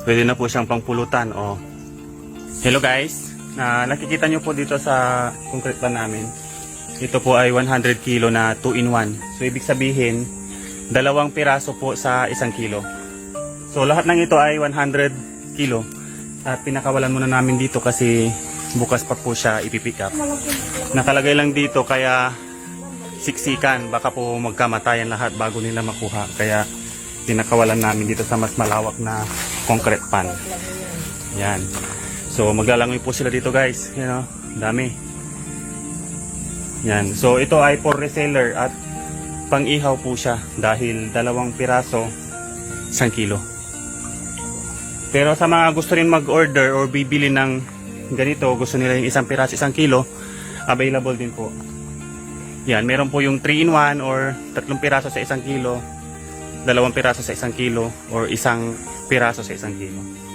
Pwede na po siyang pangpulutan. Oh. Hello guys. Na nakikita niyo po dito sa concrete pan namin. Ito po ay 100 kilo na 2 in 1. So ibig sabihin, dalawang piraso po sa isang kilo. So lahat ng ito ay 100 kilo. At pinakawalan muna namin dito kasi bukas pa po siya ipipick up. Nakalagay lang dito kaya siksikan. Baka po magkamatayan lahat bago nila makuha. Kaya pinakawalan namin dito sa mas malawak na concrete pan. Yan. So maglalangoy po sila dito guys. Yan o, dami. Yan. So ito ay for reseller at pang-ihaw po siya dahil dalawang piraso, isang kilo. Pero sa mga gusto rin mag-order or bibili ng ganito, gusto nila yung isang piraso, isang kilo, available din po. Yan, meron po yung 3 in 1 or tatlong piraso sa isang kilo, dalawang piraso sa isang kilo, or isang piraso sa isang kilo.